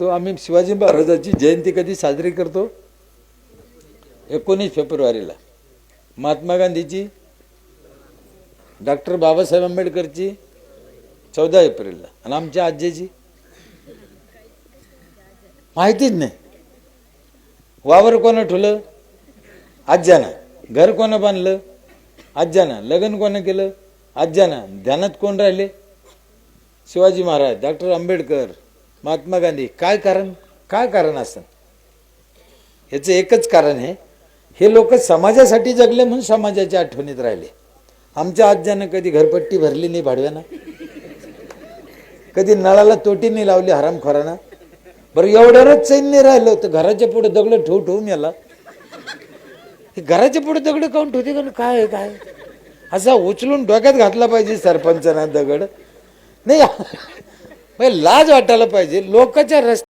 तो आम्ही शिवाजी महाराजांची जयंती कधी साजरी करतो? एकोणीस फेब्रुवारीला. महात्मा गांधीची डॉक्टर बाबासाहेब आंबेडकरची चौदा एप्रिलला. आणि आमच्या आजीची माहितीच नाही. वावर कोणं ठुलं? आज्यानं घर कोणं बांधलं? आज्यानं लग्न कोणं केलं? आज्यानं ध्यानात कोण राहिले? शिवाजी महाराज डॉक्टर आंबेडकर. महात्मा गांधी काय कारण? काय कारण असं ह्याचं एकच कारण आहे हे लोक समाजासाठी जगले म्हणून समाजाच्या आठवणीत राहिले. आमच्या आज्यानं कधी घरपट्टी भरली नाही भाडव्यानं. कधी नळाला तोटी नाही लावली हरामखोरानं. बरं एवढ्यावरच चैन नाही राहिलं होतं घराच्या पुढे दगड ठेवू ठेवून याला हे घराच्या पुढे दगड काऊन ठेवते? का काय काय? असा उचलून डोक्यात घातला पाहिजे सरपंचानं दगड. नाही लाज वाटायला पाहिजे. लोकांच्या रस्त्या